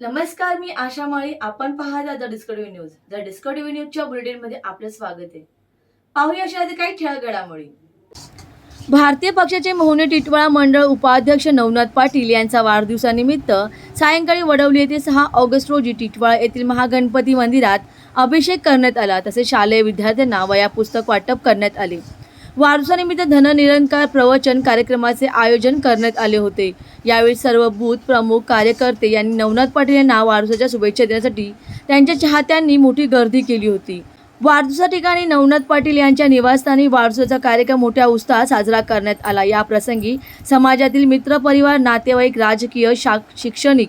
नमस्कार मी आशा माळी. आपण पाहता the Discovery News. The Discovery न्यूजच्या बुलेटिनमध्ये आपलं स्वागत आहे. पाहूया अशा काही ठळक घडामोडी भारतीय पक्षाचे मोहने टिटवाळा मंडळ उपाध्यक्ष नवनाथ पाटील यांचा वाढदिवसानिमित्त सायंकाळी वडवली येथे सहा ऑगस्ट रोजी टिटवाळा येथील महागणपती मंदिरात अभिषेक करण्यात आला. तसेच शालेय विद्यार्थ्यांना वया पुस्तक वाटप करण्यात आले. वारसानिमित्त धननिरंकार प्रवचन कार्यक्रमाचे आयोजन करण्यात आले होते. यावेळी सर्व बूथ प्रमुख कार्यकर्ते यांनी नवनाथ पाटील यांना वारसाच्या शुभेच्छा देण्यासाठी त्यांच्या चाहत्यांनी मोठी गर्दी केली होती. वारसा ठिकाणी नवनाथ पाटील यांच्या निवासस्थानी वारसाचा कार्यक्रम मोठ्या उत्साहात साजरा करण्यात आला. या प्रसंगी समाजातील मित्रपरिवार नातेवाईक राजकीय शा शैक्षणिक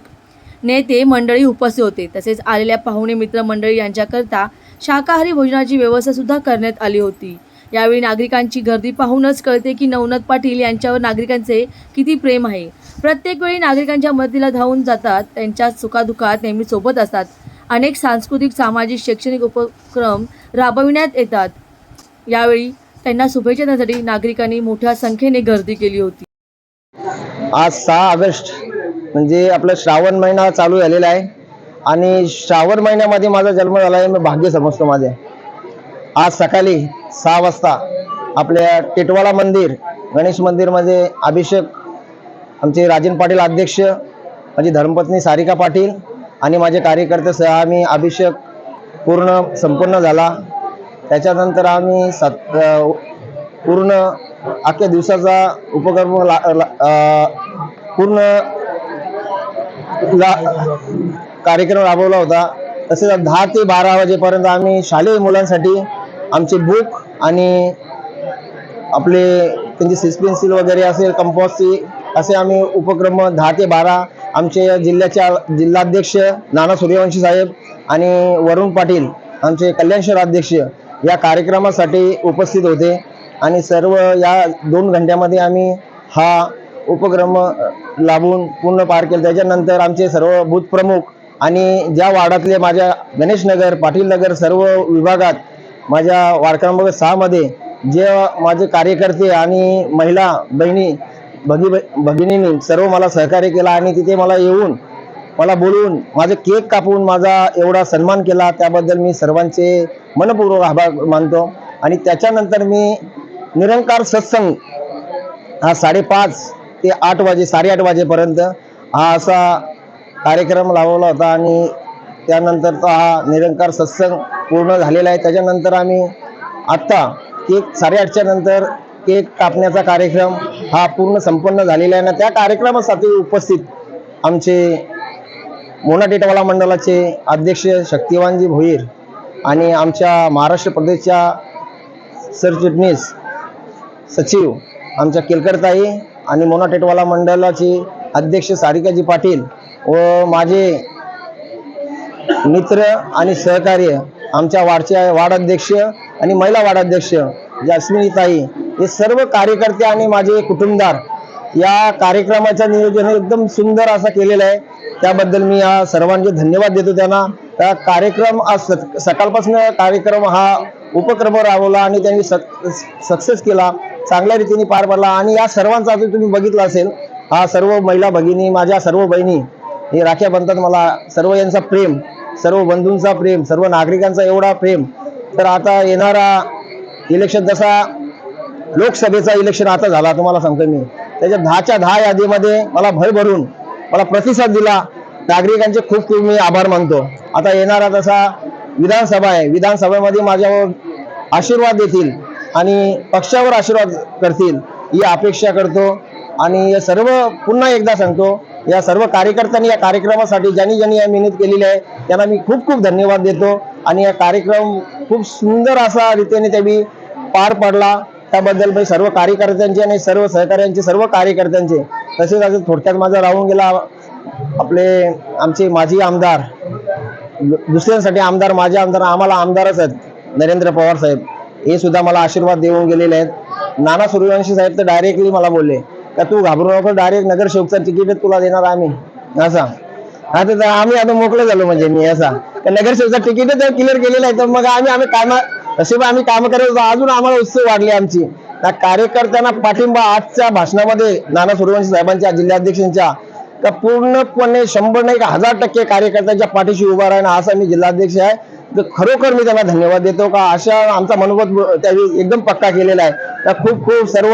नेते मंडळी उपस्थित होते. तसेच आलेल्या पाहुणे मित्रमंडळी यांच्याकरता शाकाहारी भोजनाची व्यवस्था सुद्धा करण्यात आली होती. यावेळी नागरिकांची गर्दी पाहूनच कळते की नवनाथ पाटील यांच्यावर नागरिकांचे किती प्रेम आहे. प्रत्येक वेळी नागरिकांच्या मदतीला धावून जातात त्यांच्या सुखादुखात नेहमी सोबत असतात. अनेक सांस्कृतिक सामाजिक शैक्षणिक उपक्रम राबविण्यात येतात. यावेळी त्यांना शुभेच्छा देण्यासाठी नागरिकांनी मोठ्या संख्येने गर्दी केली होती. आज सहा ऑगस्ट म्हणजे आपला श्रावण महिना चालू झालेला आहे. आणि श्रावण महिन्यामध्ये माझा जन्म झाला आहे मी भाग्य समजतो माझे. आज सकाळी सहा वाजता आपल्या टिटवाळा मंदिर गणेश मंदिरमध्ये अभिषेक आमचे राजन पाटील अध्यक्ष माझी धर्मपत्नी सारिका पाटील आणि माझे कार्यकर्ते सह आम्ही अभिषेक पूर्ण संपन्न झाला. त्याच्यानंतर आम्ही सत पूर्ण अख्ख्या दिवसाचा उपक्रम ला, ला, पूर्ण ला, कार्यक्रम राबवला होता. तसेच दहा ते बारा वाजेपर्यंत आम्ही शालेय मुलांसाठी आमचे बुक आणि आपले त्यांचे सिस्पेन्सिल वगैरे असेल कंपॉसी असे आम्ही उपक्रम दहा ते बारा आमचे जिल्ह्याचे जिल्हाध्यक्ष नाना सूर्यवंशी साहेब आणि वरुण पाटील आमचे कल्याणशहर अध्यक्ष या कार्यक्रमासाठी उपस्थित होते. आणि सर्व या दोन घंट्यामध्ये आम्ही हा उपक्रम लाभून पूर्ण पार केला. त्याच्यानंतर आमचे सर्व बूथ प्रमुख आणि ज्या वार्डातले माझ्या गणेशनगर पाटीलनगर पाटील नगर सर्व विभागात माझ्या वार्ड क्रमांक सहामध्ये जे माझे कार्यकर्ते आणि महिला बहिणी भगी भगिनींनी सर्व मला सहकार्य केला आणि तिथे मला येऊन मला बोलवून माझे केक कापून माझा एवढा सन्मान केला. त्याबद्दल मी सर्वांचे मनपूर्वक आभार मानतो. आणि त्याच्यानंतर मी निरंकार सत्संग हा साडेपाच ते आठ वाजे साडेआठ वाजेपर्यंत हा असा कार्यक्रम लावला होता आणि त्यानंतरचा हा निरंकार सत्संग पूर्ण झालेला आहे. त्याच्यानंतर आम्ही आत्ता केक साडेआठच्या नंतर केक कापण्याचा कार्यक्रम हा पूर्ण संपन्न झालेला आहे. ना त्या कार्यक्रमासाठी उपस्थित आमचे मोना टेटवाला मंडळाचे अध्यक्ष शक्तिवानजी भोईर आणि आमच्या महाराष्ट्र प्रदेशच्या सरचिटणीस सचिव आमच्या केलकरताई आणि मोना टेटवाला मंडळाचे अध्यक्ष सारिकाजी पाटील व माझे मित्र आणि सहकार्य आमच्या वाडच्या वार्डाध्यक्ष आणि महिला वार्डाध्यक्ष जास्मिनीताई हे सर्व कार्यकर्ते आणि माझे कुटुंबदार या कार्यक्रमाचं नियोजन एकदम सुंदर असं केलेलं आहे. त्याबद्दल मी या सर्वांचे धन्यवाद देतो त्यांना. त्या कार्यक्रम आज सकाळपासून कार्यक्रम हा उपक्रम राबवला आणि त्यांनी सक्सेस केला चांगल्या रीतीने पार पडला आणि या सर्वांचा जो तुम्ही बघितला असेल हा सर्व महिला भगिनी माझ्या सर्व बहिणी हे राख्या बनतात. मला सर्व यांचा प्रेम सर्व बंधूंचा प्रेम सर्व नागरिकांचा एवढा प्रेम. तर आता येणारा इलेक्शन तसा लोकसभेचा इलेक्शन आता झाला तुम्हाला सांगतो मी. त्याच्या दहाच्या दहा यादीमध्ये मला भर भरून मला प्रतिसाद दिला. नागरिकांचे खूप खूप मी आभार मानतो. आता येणारा तसा विधानसभा आहे विधानसभेमध्ये माझ्यावर आशीर्वाद देतील आणि पक्षावर आशीर्वाद करतील ही अपेक्षा करतो. आणि हे सर्व पुन्हा एकदा सांगतो या सर्व कार्यकर्त्यांनी या कार्यक्रमासाठी ज्यांनी ज्यांनी या मेहनत केलेली आहे त्यांना मी खूप खूप धन्यवाद देतो. आणि हा कार्यक्रम खूप सुंदर असा रीतीने त्यांनी पार पडला. त्याबद्दल मी सर्व कार्यकर्त्यांचे आणि सर्व सहकार्यांचे सर्व कार्यकर्त्यांचे तसेच अजून थोडक्यात माझा राहून गेला आपले आमचे माजी आमदार दु- दुसऱ्यांसाठी आमदार माझे आमदार आम्हाला आमदारच आहेत नरेंद्र पवार साहेब. हे सुद्धा मला आशीर्वाद देऊन गेलेले आहेत. नाना सूर्यवंशी साहेब तर डायरेक्टली मला बोलले. का तू घाबरू नको डायरेक्ट नगरसेवकचं तिकीटच तुला देणार आम्ही. असा. आता तर आम्ही आता मोकळे झालो म्हणजे मी असा. तर नगरसेवकचं तिकीटच क्लिअर केलेलं आहे तर मग आम्ही आम्ही काम तसे पण आम्ही काम करत होतो. अजून आम्हाला उत्सव वाढले आमची. त्या कार्यकर्त्यांना पाठिंबा आजच्या भाषणामध्ये नाना सूर्यवंशी साहेबांच्या जिल्हाध्यक्षांच्या का पूर्णपणे शंभर नाही का हजार टक्के कार्यकर्त्यांच्या पाठीशी उभा राहणं असा मी जिल्हाध्यक्ष आहे. तर खरोखर मी त्यांना धन्यवाद देतो का? अशा आमचा मनोबत त्यावेळी एकदम पक्का केलेला आहे. तर खूप खूप सर्व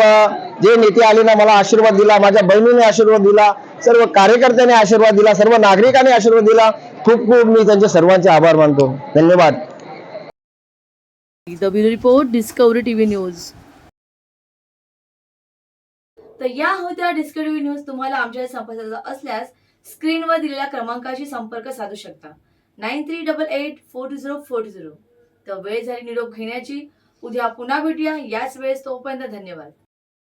जे नेते आले ना मला आशीर्वाद दिला माझ्या बहिणीने आशीर्वाद दिला सर्व कार्यकर्त्यांनी आशीर्वाद दिला सर्व नागरिकांनी आशीर्वाद दिला. खूप खूप मी त्यांचे सर्वांचे आभार मानतो. धन्यवाद. रिपोर्ट डिस्कवरी टीव्ही न्यूज तर या होत्या डिस्कवरी न्यूज तुम्हाला आमच्या संपर्काचा असल्यास स्क्रीनवर दिलेल्या क्रमांकाशी संपर्क साधू शकता. Nine three double eight four two zero four two zero. तर वेळ झाली निरोप घेण्याची. उद्या पुन्हा भेटूया. याच वेळेस तोपर्यंत धन्यवाद.